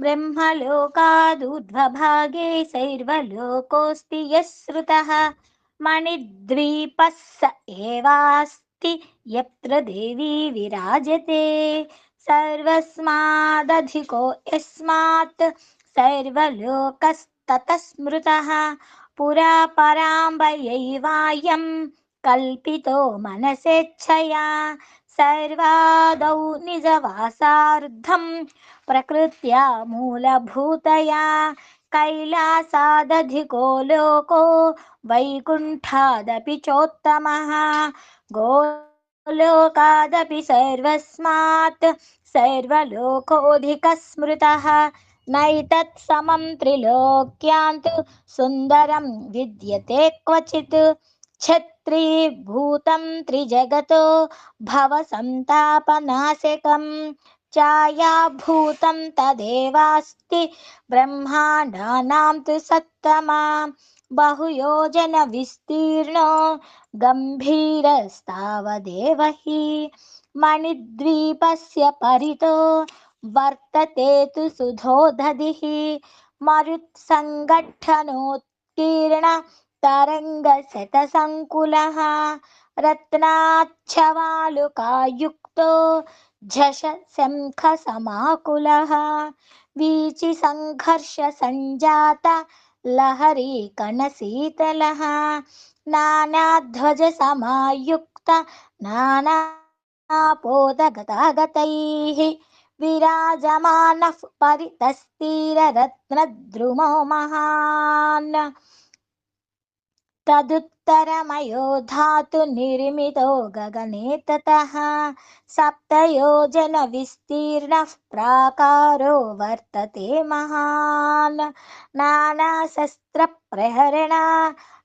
ब्रह्मलोकादूर्ध्वभागे सैर्वलोकोऽस्ति यः श्रुतः मणिद्वीपः स एवास्ति यत्र देवी विराजते सर्वस्मादधिको यस्मात् सर्वलोकस्ततः स्मृतः पुरा पराम्बयैवायं कल्पितो मनसेच्छया सर्वादौ निजवासार्धं प्रकृत्या मूलभूतया कैलासादधिको लोको वैकुण्ठादपि चोत्तमः गोलोकादपि सर्वस्मात् सर्वलोकोऽधिकः स्मृतः नैतत् समं त्रिलोक्यान्तु सुन्दरं विद्यते क्वचित् छत्रीभूतं त्रिजगतो भवसन्तापनाशकम् छायाभूतं तदेवास्ति ब्रह्माण्डानां तु सत्तमा बहुयोजनविस्तीर्णो गम्भीरस्तावदेव हि मणिद्वीपस्य परितो वर्तते तु सुधोदधिः मरुत्सङ्गठनोत्कीर्ण तरङ्गशतसङ्कुलः रत्नाच्छवालुकायुक्तो झष शङ्खसमाकुलः वीचिसङ्घर्षसञ्जात लहरी कणशीतलः नानाध्वजसमायुक्त नानापोदगतागतैः विराजमानः परितस्तीररत्नद्रुमो महान् तदुत्तरमयो धातु निर्मितो गगने ततः सप्तयोजनविस्तीर्णः प्राकारो वर्तते महान् नानाशस्त्रप्रहरणा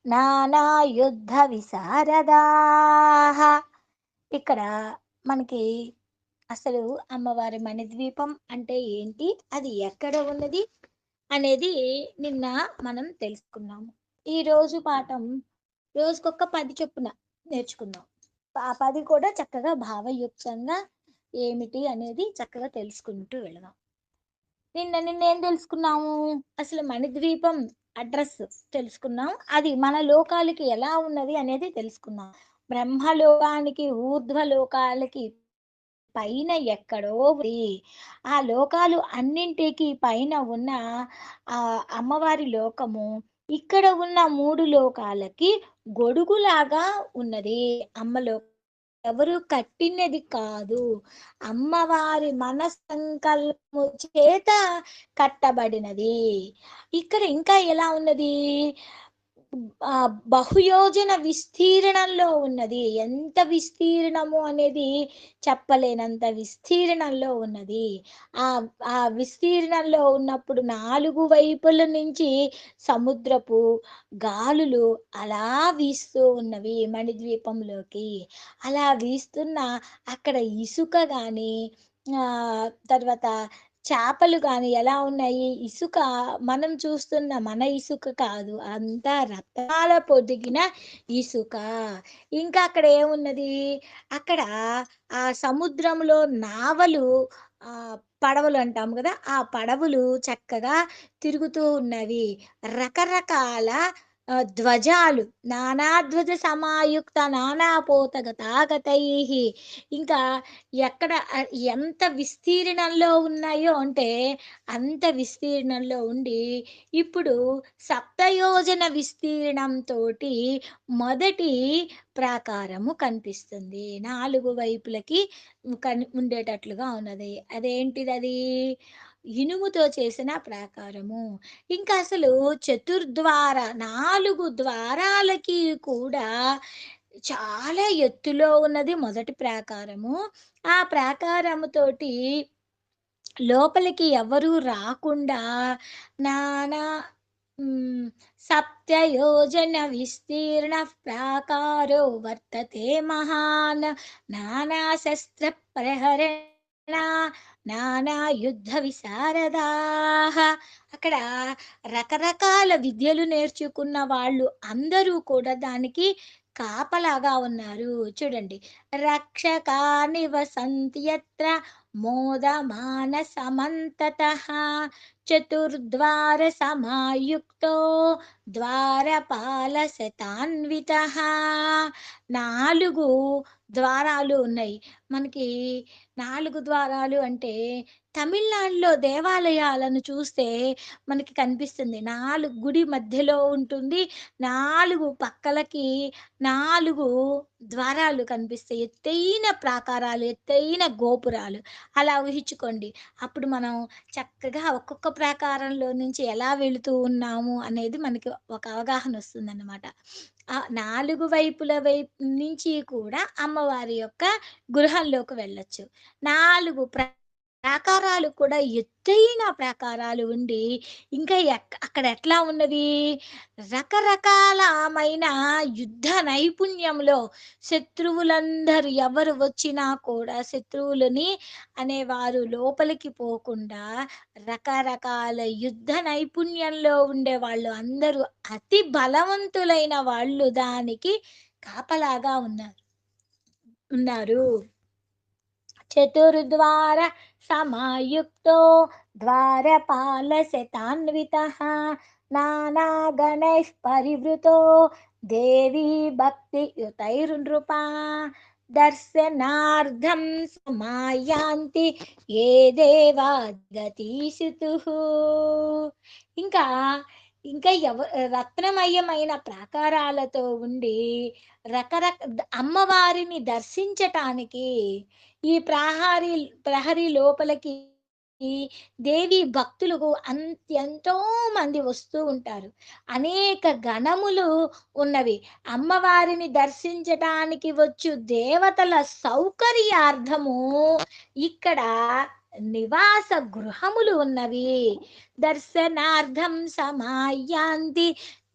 నానాయుద్ధ ఇక్కడ మనకి అసలు అమ్మవారి మణిద్వీపం అంటే ఏంటి అది ఎక్కడ ఉన్నది అనేది నిన్న మనం తెలుసుకున్నాము ఈ రోజు పాఠం రోజుకొక పది చొప్పున నేర్చుకుందాం. ఆ పది కూడా చక్కగా భావయుక్తంగా ఏమిటి అనేది చక్కగా తెలుసుకుంటూ వెళదాం. నిన్న నిన్న ఏం తెలుసుకున్నాము అసలు మణిద్వీపం అడ్రస్ తెలుసుకున్నాం. అది మన లోకాలకి ఎలా ఉన్నది అనేది తెలుసుకున్నాం. బ్రహ్మలోకానికి ఊర్ధ్వలోకాలకి పైన ఎక్కడో ఉంది. ఆ లోకాలు అన్నింటికి పైన ఉన్న ఆ అమ్మవారి లోకము ఇక్కడ ఉన్న మూడు లోకాలకి గొడుగులాగా ఉన్నది. అమ్మలో ఎవరు కట్టినది కాదు. అమ్మవారి మన సంకల్పము చేత కట్టబడినది. ఇక్కడ ఇంకా ఎలా ఉన్నది? బహుయోజన విస్తీర్ణంలో ఉన్నది. ఎంత విస్తీర్ణము అనేది చెప్పలేనంత విస్తీర్ణంలో ఉన్నది. ఆ ఆ విస్తీర్ణంలో ఉన్నప్పుడు నాలుగు వైపుల నుంచి సముద్రపు గాలులు అలా వీస్తూ ఉన్నవి మణిద్వీపంలోకి. అలా వీస్తున్న అక్కడ ఇసుక కానీ తర్వాత చేపలు కానీ ఎలా ఉన్నాయి? ఇసుక మనం చూస్తున్న మన ఇసుక కాదు. అంతా రత్నాల పొదిగిన ఇసుక. ఇంకా అక్కడ ఏమున్నది? అక్కడ ఆ సముద్రంలో నావలు ఆ పడవలు అంటాం కదా? ఆ పడవలు చక్కగా తిరుగుతూ ఉన్నవి. రకరకాల ధ్వజాలు నానాధ్వజ సమాయుక్త నానాపోతగతాగతై ఇంకా ఎక్కడ ఎంత విస్తీర్ణంలో ఉన్నాయో అంటే అంత విస్తీర్ణంలో ఉండి ఇప్పుడు సప్తయోజన విస్తీర్ణంతో మొదటి ప్రాకారము కనిపిస్తుంది. నాలుగు వైపులకి కని ఉండేటట్లుగా ఉన్నది. అదేంటిది అది ఇనుముతో చేసిన ప్రాకారము. ఇంకా అసలు చతుర్ద్వార నాలుగు ద్వారాలకి కూడా చాలా ఎత్తులో ఉన్నది మొదటి ప్రాకారము. ఆ ప్రాకారముతోటి లోపలికి ఎవరు రాకుండా నానా సప్తయోజన విస్తీర్ణ ప్రాకారో వర్తతే మహాన్. నానా శస్త్ర ప్రహరణ నానా యుద్ధ విశారదాహ. అక్కడ రకరకాల విద్యలు నేర్చుకున్న వాళ్ళు అందరూ కూడా దానికి కాపలాగా ఉన్నారు. చూడండి. రక్షకాని వసంత్యత్ర మోదమాన సమంతత. చతుర్ద్వార సమాయుక్తో ద్వారపాల శతాన్విత నాలుగు ద్వారాలు ఉన్నాయి. మనకి నాలుగు ద్వారాలు అంటే తమిళనాడులో దేవాలయాలను చూస్తే మనకి కనిపిస్తుంది. నాలుగు గుడి మధ్యలో ఉంటుంది. నాలుగు పక్కలకి నాలుగు ద్వారాలు కనిపిస్తాయి. ఎత్తైన ప్రాకారాలు ఎత్తైన గోపురాలు. అలా ఊహించుకోండి. అప్పుడు మనం చక్కగా ఒక్కొక్క ప్రాకారంలో నుంచి ఎలా వెళుతూ ఉన్నాము అనేది మనకి ఒక అవగాహన వస్తుందన్నమాట. ఆ నాలుగు వైపుల వైపు నుంచి కూడా అమ్మవారి యొక్క గృహంలోకి వెళ్ళొచ్చు. నాలుగు ప్ర ప్రాకారాలు కూడా ఎత్తైన ప్రాకారాలు ఉండి ఇంకా అక్కడ ఎట్లా ఉన్నది? రకరకాలమైన యుద్ధ నైపుణ్యంలో శత్రువులందరూ ఎవరు వచ్చినా కూడా శత్రువులని అనేవారు లోపలికి పోకుండా రకరకాల యుద్ధ నైపుణ్యంలో ఉండే వాళ్ళు అందరూ అతి బలవంతులైన వాళ్ళు దానికి కాపలాగా ఉన్నారు ఉన్నారు. చతుర్ద్వార సమాయుక్తో ద్వారపాలశతాన్విత నానా గణైః పరివృతో దేవీ భక్తి యుతైర్నృపా దర్శనార్థం సమాయాంతి ఏ దేవా గతీసుతు ఇంకా ఇంకా ఎవ రత్నమయమైన ప్రాకారాలతో ఉండి రకరక అమ్మవారిని దర్శించటానికి ఈ ప్రహారీ ప్రహరీ లోపలికి దేవి భక్తులకు అంత ఎంతో మంది వస్తూ ఉంటారు. అనేక గణములు ఉన్నవి. అమ్మవారిని దర్శించటానికి వచ్చు దేవతల సౌకర్యార్థము ఇక్కడ నివాస గృహములు ఉన్నవి. దర్శనార్థం సమాయాంతి.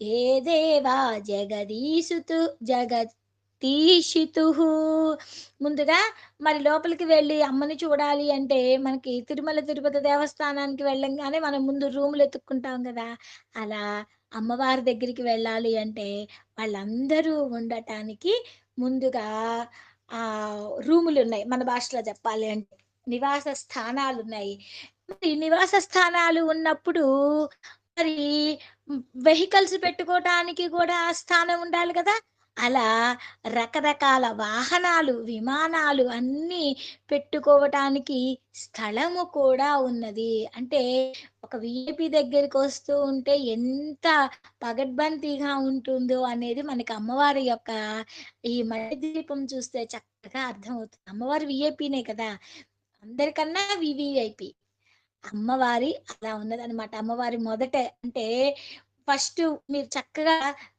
ఏ దేవా జగదీసుతు జగతీషితు ముందుగా మరి లోపలికి వెళ్ళి అమ్మని చూడాలి అంటే మనకి తిరుమల తిరుపతి దేవస్థానానికి వెళ్ళంగానే మనం ముందు రూములు ఎత్తుక్కుంటాం కదా. అలా అమ్మవారి దగ్గరికి వెళ్ళాలి అంటే వాళ్ళందరూ ఉండటానికి ముందుగా ఆ రూములు ఉన్నాయి. మన భాషలో చెప్పాలి అంటే నివాస స్థానాలు ఉన్నాయి మరి నివాస స్థానాలు ఉన్నప్పుడు మరి వెహికల్స్ పెట్టుకోవటానికి కూడా స్థానం ఉండాలి కదా? అలా రకరకాల వాహనాలు విమానాలు అన్నీ పెట్టుకోవటానికి స్థలము కూడా ఉన్నది. అంటే ఒక విఐపి దగ్గరికి వస్తూ ఉంటే ఎంత పగడ్బంతిగా ఉంటుందో అనేది మనకి అమ్మవారి యొక్క ఈ మట్టి దీపం చూస్తే చక్కగా అర్థమవుతుంది. అమ్మవారి విఐపినే కదా? అందరికన్నా వివిఐపి అమ్మవారి అలా ఉన్నది అనమాట అమ్మవారి మొదట అంటే ఫస్ట్ మీరు చక్కగా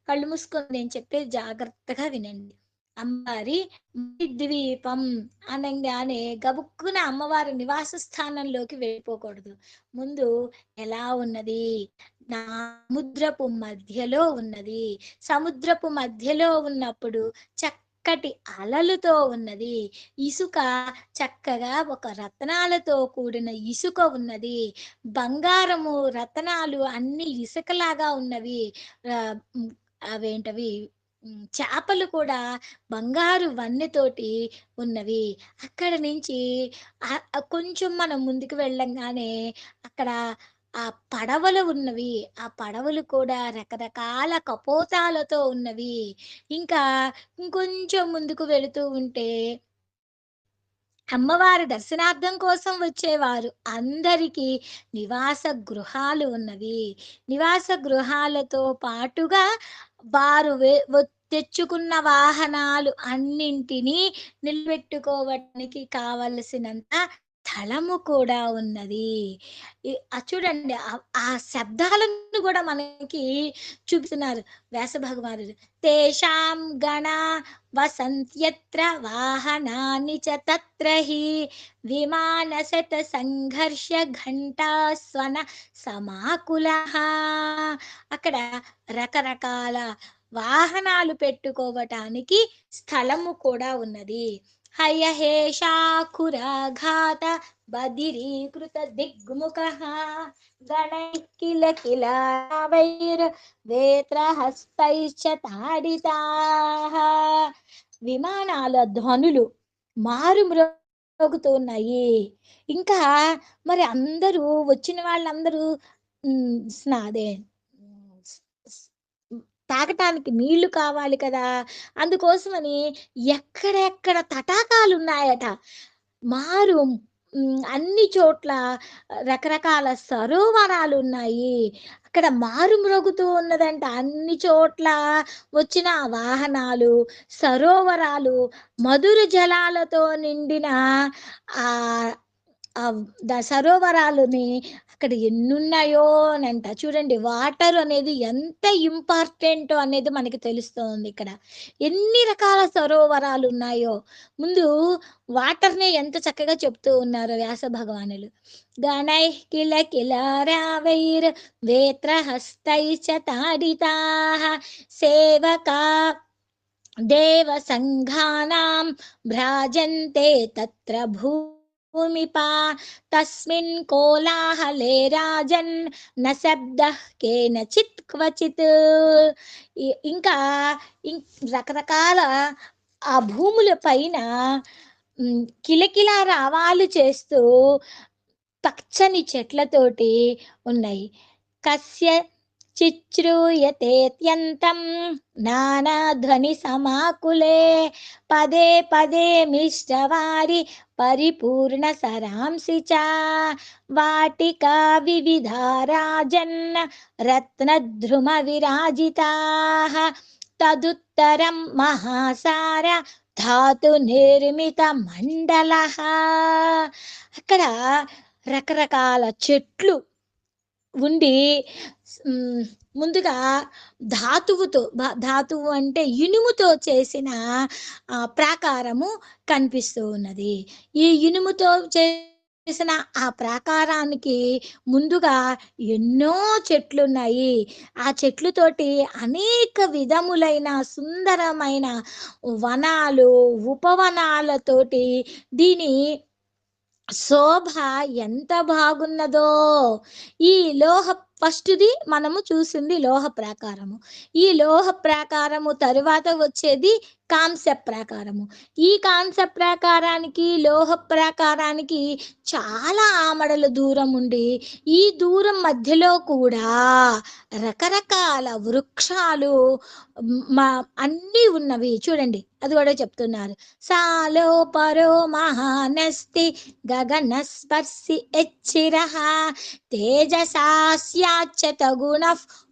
కళ్ళు మూసుకొని నేను చెప్పేది జాగ్రత్తగా వినండి. అమ్మవారి ద్వీపం అనగానే గబుక్కున అమ్మవారి నివాస స్థానంలోకి వెళ్ళిపోకూడదు. ముందు ఎలా ఉన్నది? నా సముద్రపు మధ్యలో ఉన్నది. సముద్రపు మధ్యలో ఉన్నప్పుడు చక్కటి అలలతో ఉన్నది. ఇసుక చక్కగా ఒక రత్నాలతో కూడిన ఇసుక ఉన్నది. బంగారము రత్నాలు అన్ని ఇసుకలాగా ఉన్నవి. అవేంటవి? చేపలు కూడా బంగారు వన్నెతోటి ఉన్నవి. అక్కడ నుంచి కొంచెం మనం ముందుకు వెళ్ళంగానే అక్కడ ఆ పడవలు ఉన్నవి ఆ పడవలు కూడా రకరకాల కపోతాలతో ఉన్నవి. ఇంకా ఇంకొంచెం ముందుకు వెళుతూ ఉంటే అమ్మవారి దర్శనార్థం కోసం వచ్చేవారు. అందరికీ నివాస గృహాలు ఉన్నవి. నివాస గృహాలతో పాటుగా వారు తెచ్చుకున్న వాహనాలు అన్నింటినీ నిలబెట్టుకోవడానికి కావలసినంత స్థలము కూడా ఉన్నది. చూడండి ఆ- శబ్దాలను కూడా మనకి చూపిస్తున్నారు వ్యాస భగవానుడు తేషాం గణ వసంత్యత్ర వాహనాన్ని చ తత్ర హి విమానశత సంఘర్ష ఘంటాస్వన సమాకుల. అక్కడ రకరకాల వాహనాలు పెట్టుకోవటానికి స్థలము కూడా ఉన్నది. హయహేషాకురాఘాత బదిరీకృత దిగ్ముఖ గణైః కిల కిల వైర్ వేత్రహస్తైశ్చ తాడితాః విమానాల ధ్వనులు మారు మ్రోగుతూ ఉన్నాయి ఇంకా మరి అందరూ వచ్చిన వాళ్ళందరూ ఉమ్, స్నాదే తాగటానికి నీళ్ళు కావాలి కదా. అందుకోసమని ఎక్కడెక్కడ తటాకాలు ఉన్నాయట మారు అన్ని చోట్ల రకరకాల సరోవరాలు ఉన్నాయి అక్కడ మారు మ్రోగుతూ ఉన్నదంట. అన్ని చోట్ల వచ్చిన వాహనాలు సరోవరాలు మధుర జలాలతో నిండిన ఆ సరోవరాలని అక్కడ ఎన్నున్నాయో అని అంట. చూడండి వాటర్ అనేది ఎంత ఇంపార్టెంట్ అనేది మనకి తెలుస్తుంది ఇక్కడ. ఎన్ని రకాల సరోవరాలు ఉన్నాయో. ముందు వాటర్ని ఎంత చక్కగా చెప్తూ ఉన్నారు వ్యాస భగవానులు. గణై కిల కిల రావైర్ వేత్రహస్తై చ తాడితా సేవకా దేవ సంఘానాం భ్రాజంతే తత్ర భూ భూమిపా తస్మిన్ కోలాహలే రాజన్ న శబ్ద కేనచిత్ క్వచిత్ ఇంకా ఇం- రకరకాల ఆ భూముల పైన కిలకిలా కిలకిల రావాలు చేస్తూ పచ్చని చెట్లతోటి ఉన్నాయి. కస్య చిచ్రూయతేత్యంతం నానాధ్వని సమాకులే. పదే పదే మిష్టవారి పరిపూర్ణ సరాంసి చ వాటికా వివిధారాజన్న రత్నద్రుమ విరాజితా. తదుత్తరం మహాసార ధాతు నిర్మిత మండల. అక్కడ రకరకాల చెట్లు ఉండి ముందుగా ధాతువుతో ధాతువు అంటే ఇనుముతో చేసిన ప్రాకారము కనిపిస్తూ ఉన్నది. ఈ ఇనుముతో చేసిన ఆ ప్రాకారానికి ముందుగా ఎన్నో చెట్లు ఉన్నాయి ఆ చెట్లుతోటి అనేక విధములైన సుందరమైన వనాలు ఉపవనాలతోటి దీని శోభ ఎంత బాగున్నదో. ఈ లోహ ఫస్ట్ది మనము చూసింది లోహ ప్రాకారము. ఈ లోహ ప్రాకారము తరువాత వచ్చేది కాంస్య ప్రాకారము. ఈ కాంస్య ప్రాకారానికి లోహ ప్రాకారానికి చాలా ఆమడల దూరం ఉండి ఈ దూరం మధ్యలో కూడా రకరకాల వృక్షాలు మా అన్నీ ఉన్నవి. చూడండి అది కూడా చెప్తున్నారు. సాలో పరో మహానస్తి గగన స్పర్శి ఎచ్చిర తేజసాస్యాచ్యత గుణ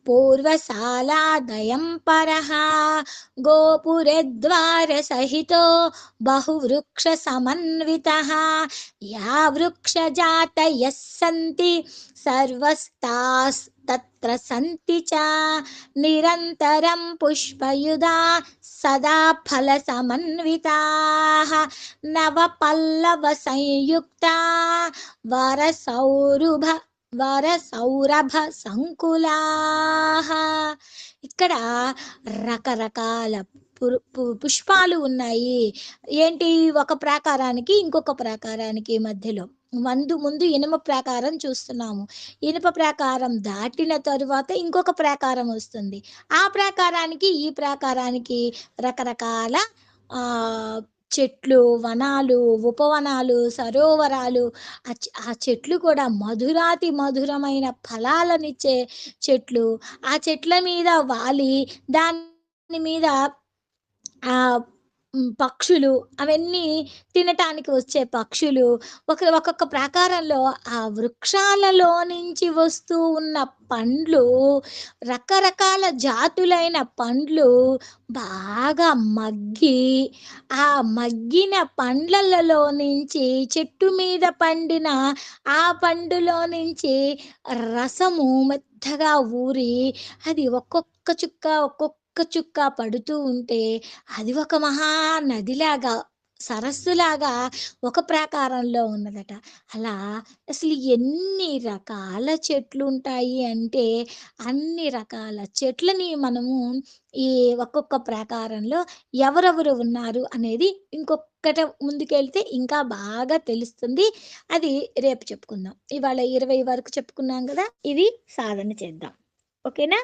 పూర్వశాలాదయం పరః గోపురద్వార సహితో బహువృక్ష సమన్వితః యా వృక్షజాతయः సంతి సర్వస్తాస్ తత్ర సంతి చ నిరంతరం పుష్పయుదా సదా ఫల వర సౌరభ సంకులాః ఇక్కడ రకరకాల పుష్పాలు ఉన్నాయి. ఏంటి ఒక ప్రాకారానికి ఇంకొక ప్రాకారానికి మధ్యలో? మందు ముందు ఇనుమ ప్రాకారం చూస్తున్నాము. ఇనుప ప్రాకారం దాటిన తరువాత ఇంకొక ప్రాకారం వస్తుంది. ఆ ప్రాకారానికి ఈ ప్రాకారానికి రకరకాల చెట్లు వనాలు ఉపవనాలు సరోవరాలు ఆ ఆ చెట్లు కూడా మధురాతి మధురమైన ఫలాలనిచ్చే చెట్లు. ఆ చెట్ల మీద వాలి దాని మీద ఆ పక్షులు అవన్నీ తినటానికి వచ్చే పక్షులు. ఒక ఒక్కొక్క ప్రాకారంలో ఆ వృక్షాలలో నుంచి వస్తూ ఉన్న పండ్లు రకరకాల జాతులైన పండ్లు బాగా మగ్గి ఆ మగ్గిన పండ్లలో నుంచి చెట్టు మీద పండిన ఆ పండులో నుంచి రసము మెత్తగా ఊరి అది ఒక్కొక్క చుక్క ఒక్కొక్క చుక్క చుక్క పడుతూ ఉంటే అది ఒక మహా నదిలాగా సరస్సులాగా ఒక ప్రాకారంలో ఉన్నదట. అలా అసలు ఎన్ని రకాల చెట్లు ఉంటాయి అంటే, అన్ని రకాల చెట్లని మనము ఈ ఒక్కొక్క ప్రాకారంలో ఎవరెవరు ఉన్నారు అనేది ఇంకొకట ముందుకెళ్తే ఇంకా బాగా తెలుస్తుంది. అది రేపు చెప్పుకుందాం. ఇవాళ 20 వరకు చెప్పుకున్నాం కదా ఇది సాధన చేద్దాం. ఓకేనా?